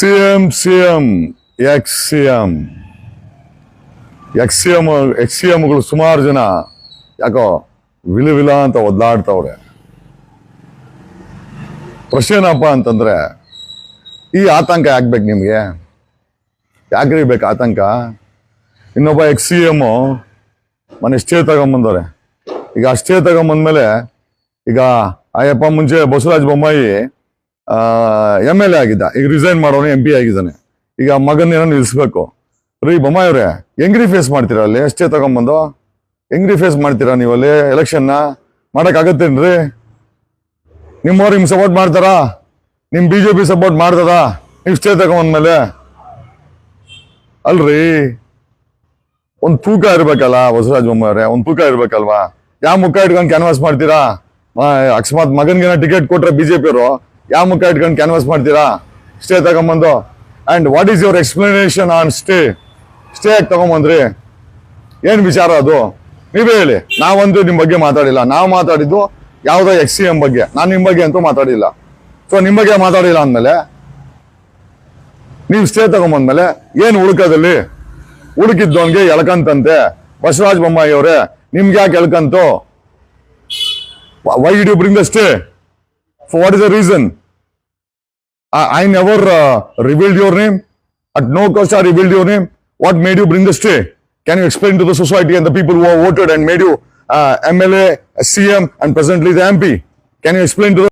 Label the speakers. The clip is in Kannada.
Speaker 1: C M C M ex C M ex C M ex C ಎಮ್ಗಳು ಸುಮಾರು ಜನ ಯಾಕೋ ವಿಲು ವಿಲ ಅಂತ ಒದ್ದಾಡ್ತವ್ರೆ. ಪ್ರಶ್ನೆ ಏನಪ್ಪ ಅಂತಂದ್ರೆ, ಈ ಆತಂಕ ಯಾಕೆ ನಿಮಗೆ? ಯಾಕ್ರಿ ಬೇಕು ಆತಂಕ? ಇನ್ನೊಬ್ಬ ಎಕ್ಸ್ ಸಿ ಎಮ್ಮು ಮನೆ ಸ್ಟೇ ತಗೊಂಬಂದವ್ರೆ ಈಗ ಅಷ್ಟೇ ತಗೊಂಬಂದ್ಮೇಲೆ ಈಗ ಅಯ್ಯಪ್ಪ ಮುಂಚೆ Basavaraja Bommai M L A ಆಗಿದ್ದ. ಈಗ ರಿಸೈನ್ ಮಾಡೋನು ಎಂ ಪಿ ಆಗಿದ್ದಾನೆ. ಈಗ ಮಗನೇನೋ ನಿಲ್ಲಿಸ್ಬೇಕು ರೀ ಬೊಮ್ಮಾಯಿ ಅವ್ರೆ ಹೆಂಗ್ರಿ ಫೇಸ್ ಮಾಡ್ತೀರಾ ಅಲ್ಲಿ? ಎಷ್ಟೇ ತಗೊಂಬಂದು ಹೆಂಗ್ರಿ ಫೇಸ್ ಮಾಡ್ತೀರಾ ನೀವು ಅಲ್ಲಿ? ಎಲೆಕ್ಷನ್ನ ಮಾಡೋಕ್ಕಾಗತ್ತೇನ್ರಿ ನಿಮ್ಮವ್ರು ನಿಮ್ಮ ಸಪೋರ್ಟ್ ಮಾಡ್ತಾರಾ? ನಿಮ್ಮ ಬಿ ಜೆ ಪಿ ಸಪೋರ್ಟ್ ಮಾಡ್ತದ? ನೀವು ಸ್ಟೇ ತಗೊಂಬಂದ್ಮೇಲೆ ಅಲ್ರಿ? ಒಂದು ತೂಕ ಇರ್ಬೇಕಲ್ಲ ಬಸವರಾಜ ಬೊಮ್ಮಾಯವ್ರೆ ಒಂದು ತೂಕ ಇರ್ಬೇಕಲ್ವಾ? ಯಾವ ಮುಖ ಇಟ್ಕೊಂಡು ಕ್ಯಾನ್ವಾಸ್ ಮಾಡ್ತೀರಾ? ಅಕಸ್ಮಾತ್ ಮಗನ್ಗೇನ ಟಿಕೆಟ್ ಕೊಟ್ರೆ ಬಿಜೆಪಿಯವರು ಯಾವ ಮುಖ ಇಟ್ಕೊಂಡು ಕ್ಯಾನ್ವಾಸ್ ಮಾಡ್ತೀರಾ? ಸ್ಟೇ ತಗೊಂಬಂದು. And what is your explanation on stay stay ಯಾಕೆ ತಗೊಂಬಂದ್ರಿ? ಏನು ವಿಚಾರ ಅದು? ನೀವೇ ಹೇಳಿ. ನಾವಂತೂ ನಿಮ್ಮ ಬಗ್ಗೆ ಮಾತಾಡಿಲ್ಲ. ನಾವು ಮಾತಾಡಿದ್ದು ಯಾವುದೋ ಎಕ್ಸ್ ಸಿ ಎಂ ಬಗ್ಗೆ. ನಾನು ನಿಮ್ಮ ಬಗ್ಗೆ ಅಂತೂ ಮಾತಾಡಿಲ್ಲ. ಸೊ ನಿಮ್ಮ ಬಗ್ಗೆ ಮಾತಾಡಿಲ್ಲ ಅಂದ್ಮೇಲೆ, ನೀವು ಸ್ಟೇ ತಗೊಂಬಂದ್ಮೇಲೆ ಏನು ಹುಡುಕದಲ್ಲಿ ಹುಡುಕಿದ್ದವನ್ಗೆ ಎಳ್ಕಂತಂತೆ. ಬಸವರಾಜ ಬೊಮ್ಮಾಯಿ ಅವರೇ, ನಿಮ್ಗೆ ಯಾಕೆ ಎಳ್ಕಂತು? Why do bring the stay for what is the reason I, never uh, revealed your name. At no cost, I revealed your name. What made you bring this day? Can you explain to the society and the people who have voted and made you uh, MLA, CM, and presently the MP? Can you explain to the